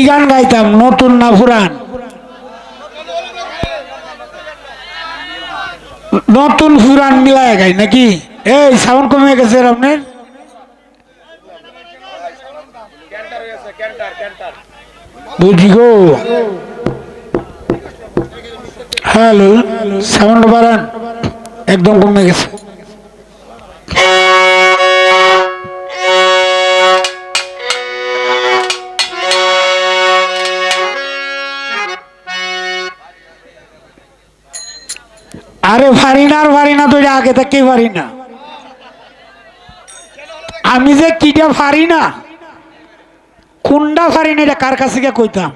কি গান গাইতাম? নতুন না পুরান? নতুন পুরান মিলায় গাই নাকি? এই সাউন্ড কমে গেছে আপনার? বুঝি গো। হ্যালো সাউন্ড বাড়ান। একদম কমে গেছে। আরে পারি না, আর পারি না তো এটা আগে থেকেই পারি না। আমি যে কিটা পারি না, কোনটা পারি না এটা কার কাছে গিয়ে কইতাম?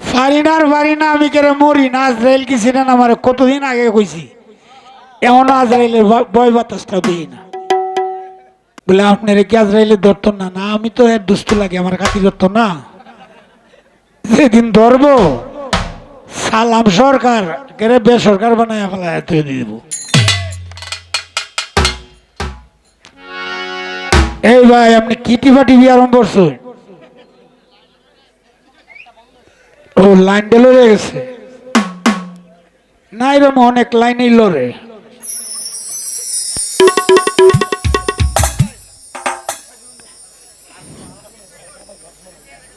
পারি না না, আমি কেরে মরি না, আজরাইল কি ছিলেন আমার কতদিন আগে কইছি? এমনও আজরাইলের ভয় বাতাসটাও দিই না। বলে, আপনার কি আজরাইলের ধরত না? না, আমি তো এর দুস্থ লাগে, আমার কাছে ধরত না। যেদিন ধরবো সালাম সরকার কেরে বেসরকার বানায় ফেলা এত দিব। এই ভাই, আপনি কিটি ফাটি বিয়ে আরম্ভ করছেন? ও, লাইন ডেলো রয়ে গেছে। না এরকম অনেক লাইনেই লড়ে।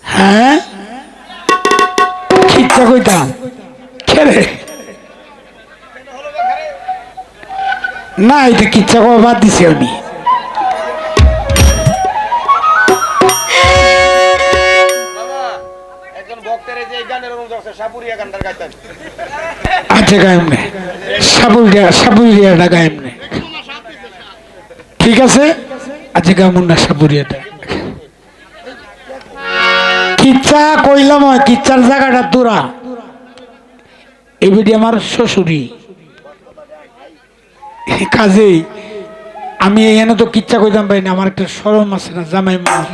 হ্যাঁ? ইচ্ছা কইতাম। না, এটা কিচ্ছা করা বাদ দিছি আমি। আচ্ছা নে। ঠিক আছে? আচ্ছা গামুন না সাবুরিয়াটা কিচ্ছা, কইলাম কিচ্ছার জায়গাটা দূরা। এবিডি আমার শ্বশুরি কাজেই, আমি এখানে তো কিচ্ছা কইতাম পাই না, আমার একটা সরম আছে না, জামাই মানুষ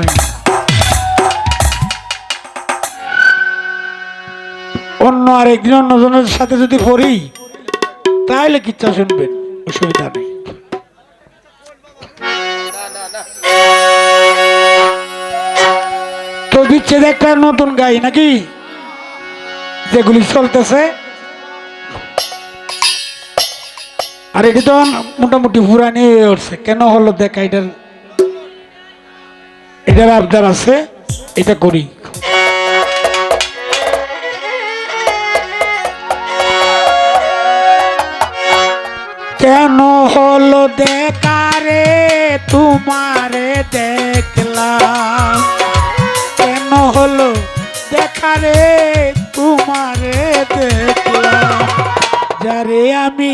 অন্য আরেকদিন অন্যজনের সাথে যদি পড়ি তাহলে কিচ্ছা শুনবেন, অসুবিধা নেই। তো বিচ্ছেদ একটা নতুন গাই নাকি, যেগুলি চলতেছে আর এটি তো মোটামুটি পুরানি হয়ে উঠছে কেন হলো দেখা, এটার এটার আবদার আছে, এটা করি। কেন হলো দেখারে, তোমারে দেখলাম। কেন হলো দেখারে, তোমারে দেখলাম। যারে আমি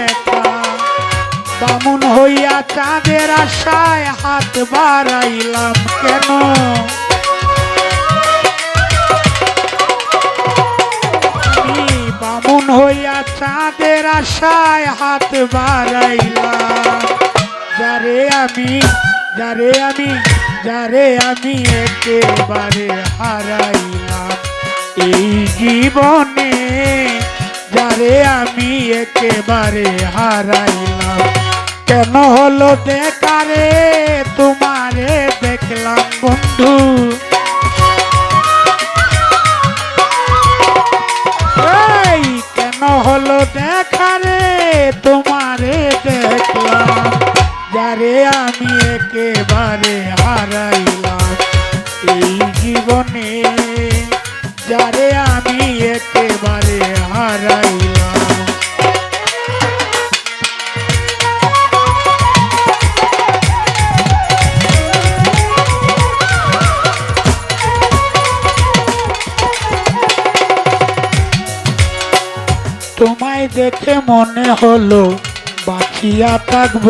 বামুন হইয়া চাঁদের আশায় হাত বাড়াইলাম কেন? বামুন হইয়া চাঁদের আশায় হাত বাড়াইলাম। যারে আমি যারে আমি যারে আমি একেবারে হারাইলাম। এই জীবনে যারে আমি একেবারে হারাইলাম। কেন হলো দেখারে তোমারে দেখলাম বন্ধু। কেন হলো দেখারে তোমারে দেখলাম। যারে আমি একেবারে হারাইলাম দেখে মনে হলো বাঁচিয়া থাকব।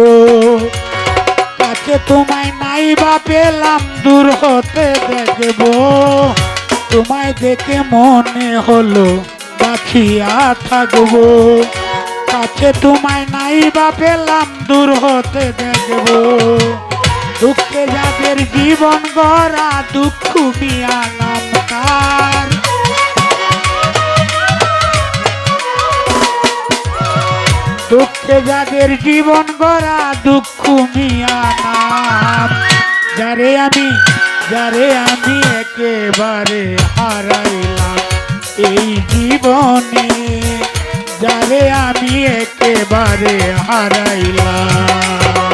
কাছে তোমায় নাই বা পেলাম, দূর হতে দেখব। তোমায় দেখে মনে হলো বাঁচিয়া থাকব। কাছে তোমায় নাই বা পেলাম, দূর হতে দেখব। দুঃখে যাদের জীবন গড়া, দুঃখ মিয়া নাম দুঃখে যাদের জীবন গড়া দুঃখ মিয়া যারে আমি যারে আমি একেবারে হারাইলাম এই জীবনে, যারে আমি একেবারে হারাইলাম।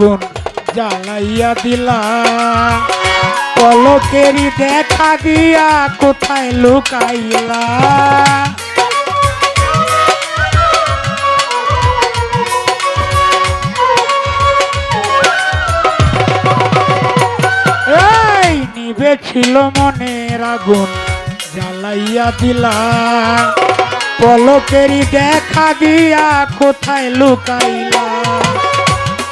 আগুন জ্বালাইয়া দিলা। পলকেরই দেখা দিয়া কোথায় লুকাইলা? ছিল মনের আগুন জ্বালাইয়া দিলা। পলকেরই দেখা দিয়া কোথায় লুকাইলা?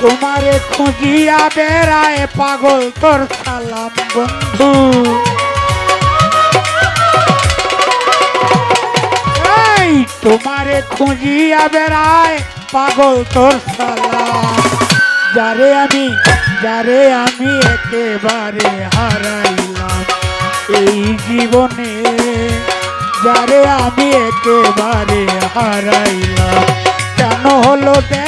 তোমারে খুঁজিয়া বেড়ায় পাগল তোর সালাম বন্ধু। তোমারে খুঁজিয়া বেড়ায় পাগল তোর সালাম। যারে আমি যারে আমি একেবারে হারাইলাম এই জীবনে। যারে আমি একেবারে হারাইলাম। কেন হলো দেখারে